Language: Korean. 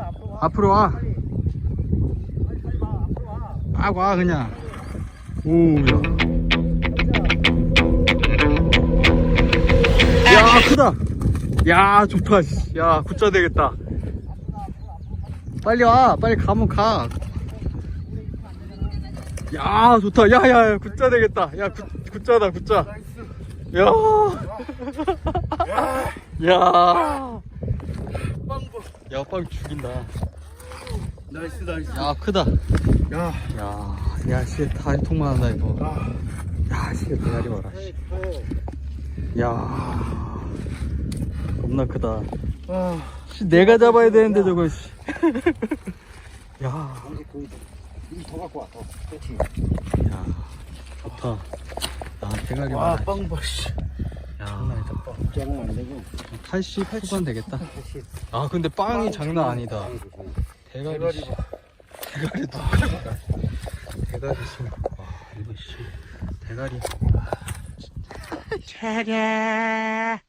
앞으로 와 앞으로 와. 빨리 와 앞으로 와 아, 와, 그냥. 오 야. 야, 크다. 야, 좋다. 씨. 야, 굿자 되겠다. 빨리 와. 빨리 가면 가. 야, 좋다. 야, 야, 야, 굿자 되겠다. 야, 굿, 굿자다, 굿자. 야. 야. 야, 빵 죽인다. 나이스 나이스 야, 크다. 야 야, 야, 씨, 다 통만 한다, 이거. 야, 씨, 대가리 봐라. 씨. 야, 겁나 크다. 아 씨, 내가 잡아야 되는데, 저거, 씨. 야, 더 갖고 와더 그렇지 야, 좋다. 야, 대가리 와 봐라. 빵봐 씨 야, 짱은 안 되고 80 후반 되겠다. 아, 근데 빵이 장난 아니다. 대가리, 대가리 씨. 봐 대가리도. 대가리, 씨. 와, 이거, 씨. 대가리. 차례.